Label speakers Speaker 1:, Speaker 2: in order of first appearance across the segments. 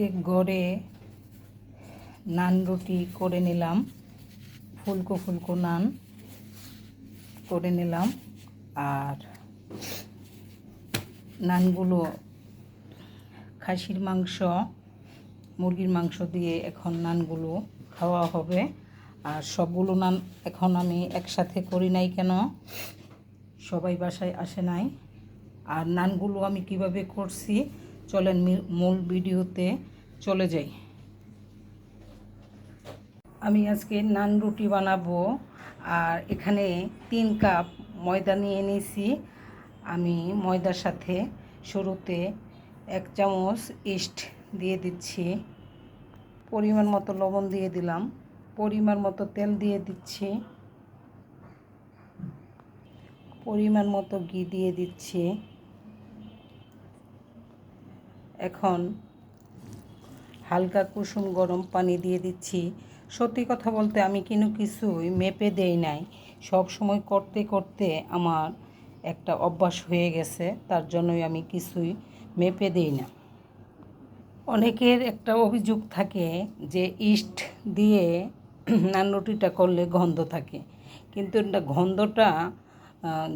Speaker 1: আজকে গড়ে নান রুটি করে নিলাম। ফুলকো ফুলকো নান করে নিলাম। আর নানগুলো খাসির মাংস, মুরগির মাংস দিয়ে এখন নানগুলো খাওয়া হবে। আর সবগুলো নান এখন আমি একসাথে করি নাই কেন? সবাই বাসায় আসে নাই। আর নানগুলো আমি কীভাবে করছি চলেন মূল ভিডিওতে চলে যাই। আমি আজকে নান রুটি বানাবো, আর এখানে তিন কাপ ময়দা নিয়ে নিয়েছি আমি ময়দার সাথে শুরুতে এক চামচ ইস্ট দিয়ে দিচ্ছি। পরিমাণ মতো লবণ দিয়ে দিলাম। পরিমাণ মতো তেল দিয়ে দিচ্ছি। পরিমাণ মতো ঘি দিয়ে দিচ্ছি। এখন হালকা কুসুম গরম পানি দিয়ে দিচ্ছি। সত্যি কথা বলতে আমি কিন্তু কিছুই মেপে দেই নাই। সব সময় করতে করতে আমার একটা অভ্যাস হয়ে গেছে, তার জন্যই আমি কিছুই মেপে দেই না। অনেকের একটা অভিযোগ থাকে যে ইস্ট দিয়ে নানরুটিটা করলে গন্ধ থাকে। কিন্তু গন্ধটা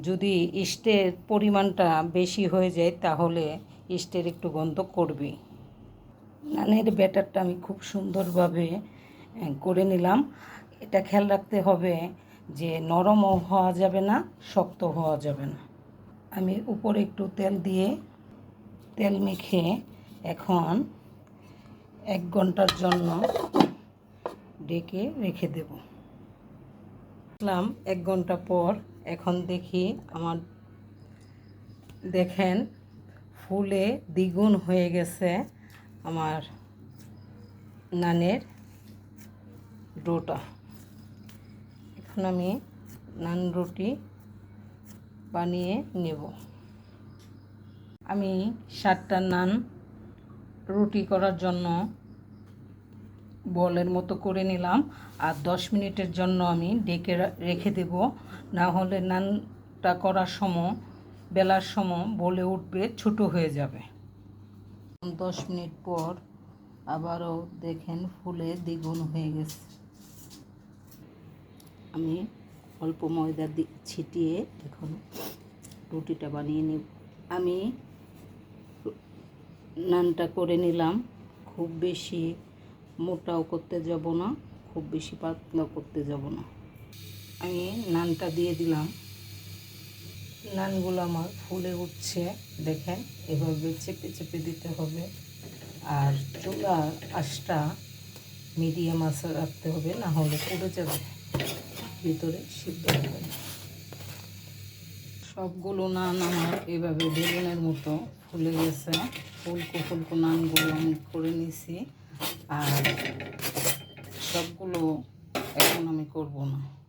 Speaker 1: যদি ইস্টের পরিমাণটা বেশি হয়ে যায় তাহলে ইস্টের একটু গন্ধ করবে। নানের ব্যাটারটা আমি খুব সুন্দরভাবে করে নিলাম। এটা খেয়াল রাখতে হবে যে নরমও হওয়া যাবে না শক্ত হওয়া যাবে না। আমি উপরে একটু তেল দিয়ে তেল মেখে এখন এক ঘণ্টার জন্য ডেকে রেখে দেব। দেখলাম এক ঘণ্টা পর এখন দেখি আমার, দেখেন ফুলে দ্বিগুণ হয়ে গেছে আমার নানের ডোটা এখন আমি নান রুটি বানিয়ে নেব। আমি সাতটা নান রুটি করার জন্য বলের মতো করে নিলাম আর দশ মিনিটের জন্য আমি ডেকে রেখে দেব। না হলে নানটা করার সময় বেলার সময় বলে উঠবে, ছোট হয়ে যাবে। দশ মিনিট পর আবারও দেখেন ফুলে দ্বিগুণ হয়ে গেছে। আমি অল্প ময়দা ছিটিয়ে এখন রুটিটা বানিয়ে নিব। আমি নানটা করে নিলাম। খুব বেশি মোটাও করতে যাব না, খুব বেশি পাতলাও করতে যাব না। আমি নানটা দিয়ে দিলাম। নানগুলো আমার ফুলে উঠছে, দেখেন, এভাবে চেপে চেপে দিতে হবে। আর চুলার আঁচটা মিডিয়াম আঁচে রাখতে হবে, না হলে পুড়ে যাবে। ভিতরে সিদ্ধ হবে। সবগুলো নান আমার এভাবে বেলুনের মতো ফুলে গেছে। ফুলকো ফুলকো নানগুলো আমি করে নিছি। আর সবগুলো এখন আমি করব না।